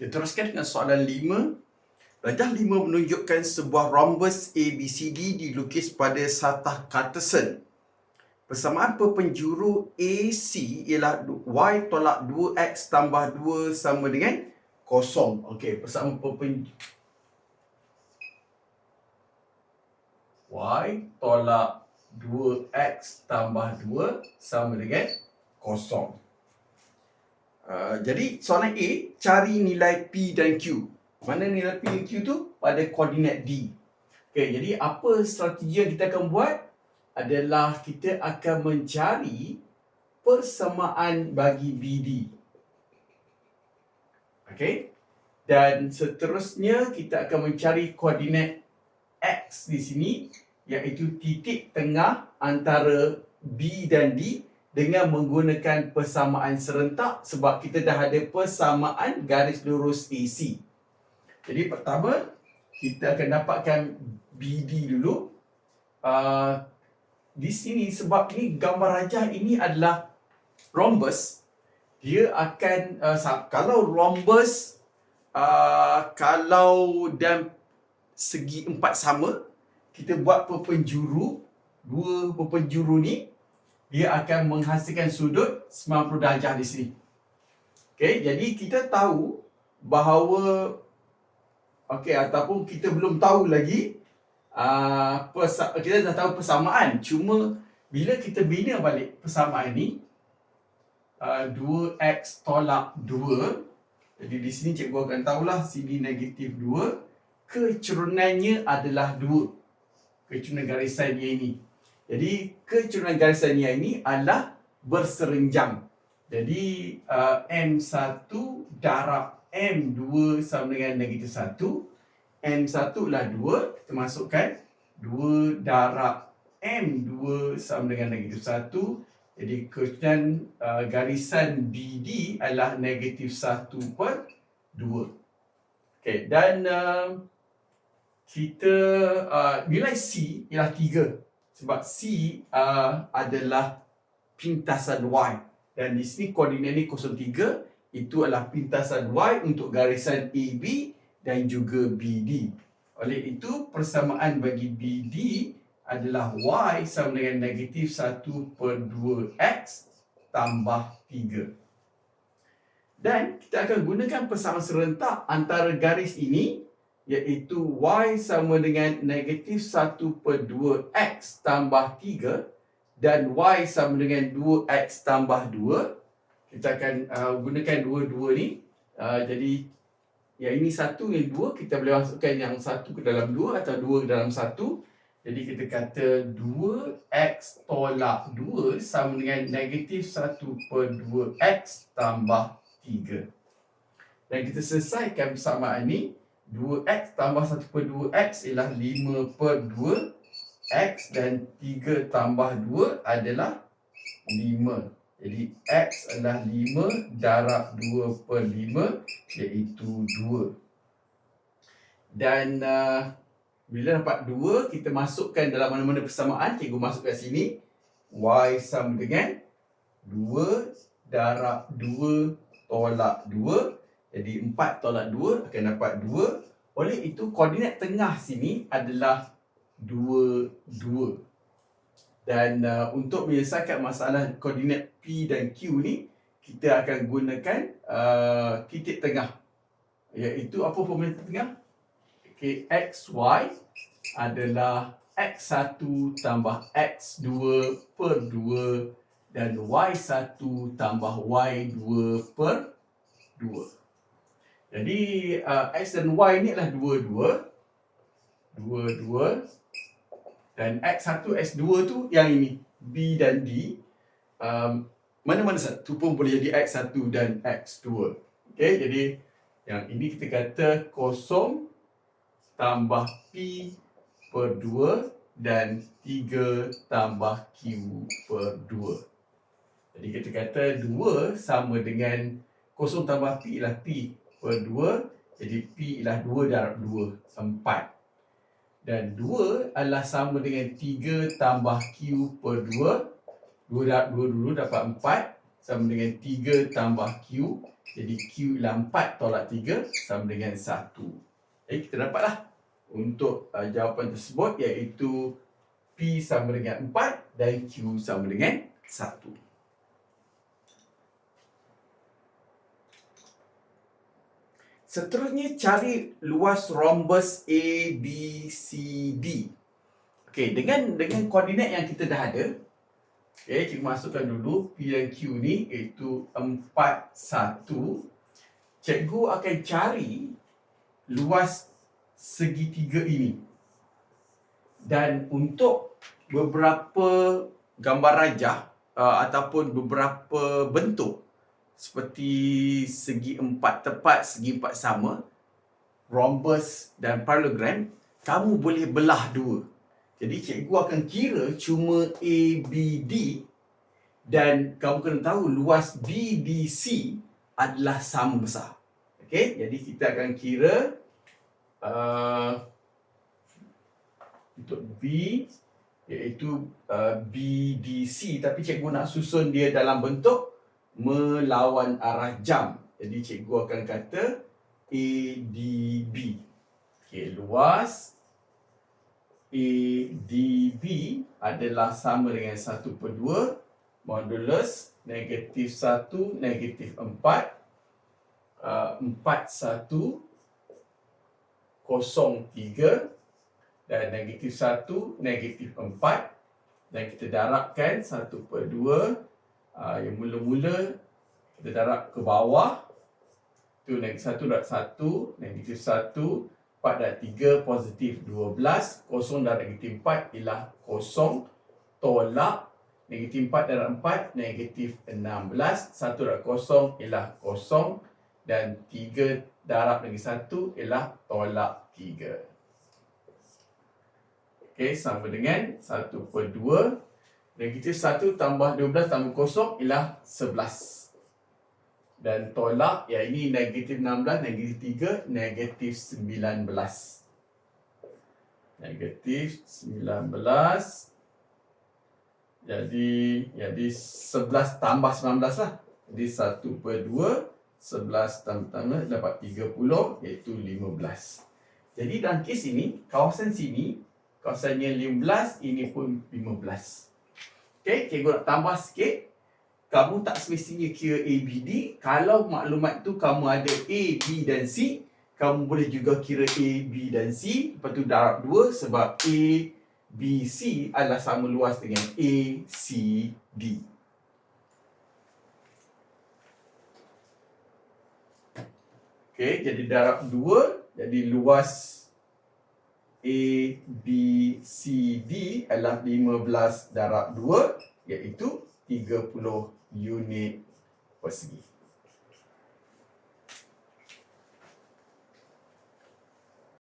Kita teruskan dengan soalan 5. Rajah 5 menunjukkan sebuah rhombus ABCD dilukis pada satah Cartesian. Persamaan perpenjuru AC ialah Y tolak 2X tambah 2 sama dengan kosong. Okey, persamaan perpenjuru Y tolak 2X tambah 2 sama dengan kosong. Uh, jadi soalan A, cari nilai P dan Q. Mana nilai P dan Q tu? Pada koordinat D. Okay, jadi apa strategi yang kita akan buat? Adalah kita akan mencari persamaan bagi BD. Okay. Dan seterusnya kita akan mencari koordinat X di sini iaitu titik tengah antara B dan D dengan menggunakan persamaan serentak sebab kita dah ada persamaan garis lurus AC. Jadi pertama kita akan dapatkan BD dulu. Uh, di sini sebab ini gambar rajah ini adalah rhombus. Dia akan uh, kalau rhombus uh, kalau dan segi empat sama kita buat perpenjuru dua perpenjuru ni dia akan menghasilkan sudut 90 darjah di sini. Okey, jadi kita tahu bahawa okey ataupun kita belum tahu lagi uh, kita dah tahu persamaan. Cuma bila kita bina balik persamaan ni uh, 2x tolak 2 jadi di sini cikgu akan tahulah sini negatif 2 kecerunannya adalah 2 kecurunan garisan dia ini jadi kecurunan garisan ni ini adalah berserenjang. Jadi uh, M1 darab M2 sama dengan negatif 1. M1 lah 2, kita masukkan 2 darab M2 sama dengan negatif 1. Jadi kecurunan uh, garisan BD adalah negatif 1 per 2. Okay, dan uh, kita uh, nilai C ialah 3 sebab C uh, adalah pintasan Y dan di sini koordinat ni 03 itu adalah pintasan Y untuk garisan AB dan juga BD. Oleh itu persamaan bagi BD adalah Y sama dengan negatif 1 per 2X tambah 3. Dan kita akan gunakan persamaan serentak antara garis ini iaitu y sama dengan negatif 1 per 2x tambah 3 dan y sama dengan 2x tambah 2 kita akan uh, gunakan dua-dua ni. Uh, jadi yang ini satu yang dua kita boleh masukkan yang satu ke dalam dua atau dua ke dalam satu. Jadi kita kata 2x tolak 2 sama dengan negatif 1 per 2x tambah 3 dan kita selesaikan persamaan ni 2x tambah 1 per 2x ialah 5 per 2 x dan 3 tambah 2 adalah 5 jadi x adalah 5 darab 2 per 5 iaitu 2 dan uh, bila dapat 2 kita masukkan dalam mana-mana persamaan. Cikgu masuk kat sini. Y sama dengan 2 darab 2 tolak 2 jadi 4 tolak 2 akan dapat 2. Oleh itu koordinat tengah sini adalah 2, 2. Dan uh, untuk menyelesaikan masalah koordinat P dan Q ni, kita akan gunakan uh, titik tengah. Iaitu apa formula tengah? Okay, XY adalah X1 tambah X2 per 2 dan Y1 tambah Y2 per 2. Jadi uh, X dan Y ni adalah dua-dua. Dua-dua. Dan X1, X2 tu yang ini. B dan D. Um, mana-mana satu pun boleh jadi X1 dan X2. Okay, jadi yang ini kita kata kosong tambah P per 2 dan 3 tambah Q per 2. Jadi kita kata 2 sama dengan kosong tambah P ialah P per 2 jadi P ialah 2 darab 2 4 dan 2 adalah sama dengan 3 tambah Q per 2 2 darab 2 dulu dapat 4 sama dengan 3 tambah Q. Jadi Q ialah 4 tolak 3 sama dengan 1. Jadi kita dapatlah untuk uh, jawapan tersebut iaitu P sama dengan 4 dan Q sama dengan 1. Seterusnya cari luas rhombus ABCD. Okey, dengan dengan koordinat yang kita dah ada, okey, cikgu masukkan dulu P dan Q ni iaitu 4 1. Cikgu akan cari luas segitiga ini. Dan untuk beberapa gambar rajah uh, ataupun beberapa bentuk seperti segi empat tepat, segi empat sama, rhombus dan parallelogram, kamu boleh belah dua. Jadi cikgu akan kira cuma ABD dan kamu kena tahu luas BDC adalah sama besar. Okey, jadi kita akan kira uh, untuk B iaitu uh, BDC tapi cikgu nak susun dia dalam bentuk melawan arah jam. Jadi cikgu akan kata ADB. Okey, luas ADB adalah sama dengan 1 per 2 modulus negatif 1 negatif 4 uh, 4 1 kosong 3 dan negatif 1 negatif 4 dan kita darabkan 1 per 2 uh, yang mula-mula kita darab ke bawah tu negatif satu darab satu negatif satu empat darab tiga positif dua belas kosong darab negatif empat ialah kosong tolak negatif empat darab empat negatif enam belas satu darab kosong ialah kosong dan tiga darab negatif satu ialah tolak tiga. Okey, sama dengan satu per dua Negatif 1 tambah 12 tambah kosong ialah 11. Dan tolak, ya ini negatif 16, negatif 3, negatif 19. Negatif 19. Jadi, jadi 11 tambah 19 lah. Jadi 1 per 2, 11 tambah-tambah dapat 30 iaitu 15. Jadi dalam kes ini, kawasan sini, kawasannya 15, ini pun 15. Okay, cikgu nak tambah sikit. Kamu tak semestinya kira ABD. Kalau maklumat tu kamu ada A, B dan C, kamu boleh juga kira A, B dan C. Lepas tu darab 2 sebab A, B, C adalah sama luas dengan A, C, D. Okay, jadi darab 2, jadi luas A, B, C, D adalah 15 darab 2 iaitu 30 unit persegi.